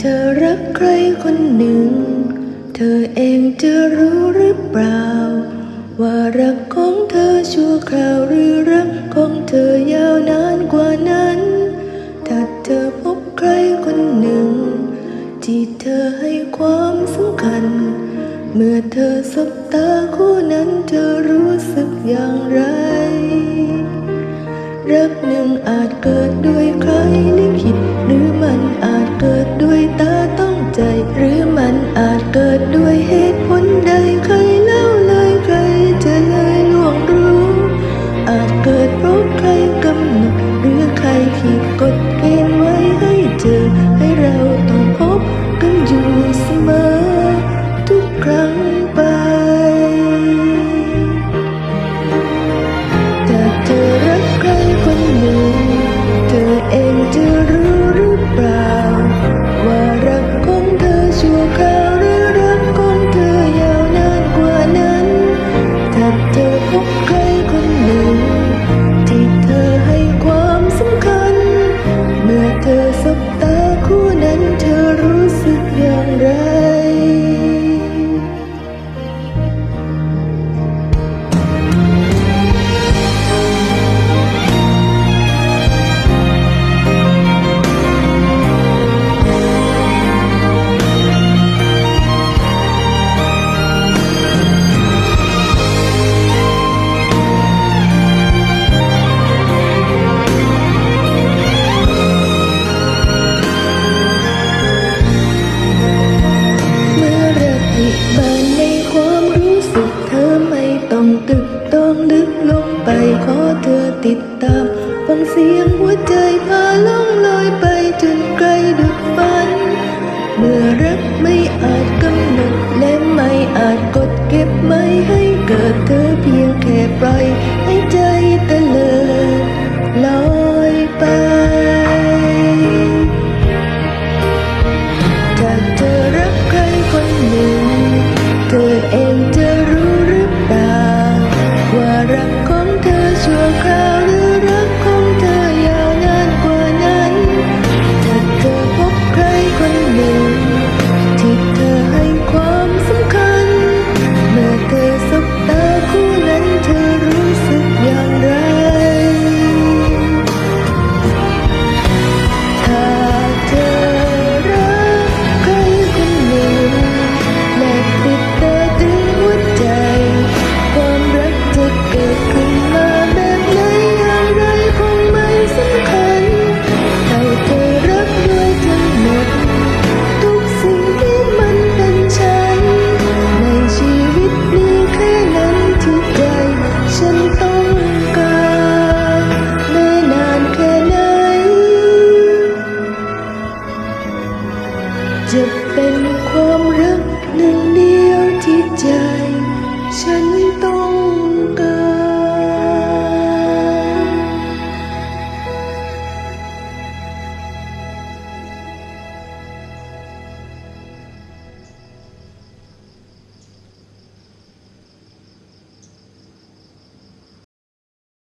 เธอรักใครคนหนึ่งัน เมื่อเธอสบตาคู่นั้นเธอรู้สึกอย่างไร รักหนึ่งอาจเกิดด้วยใครลิขิตหรือมันอาจเกิดด้วยตาต้องใจ หรือมันอาจเกิดด้วยเหตุผล 人。的。 จะเป็นความรักหนึ่งเดียวที่ใจ ฉันต้อง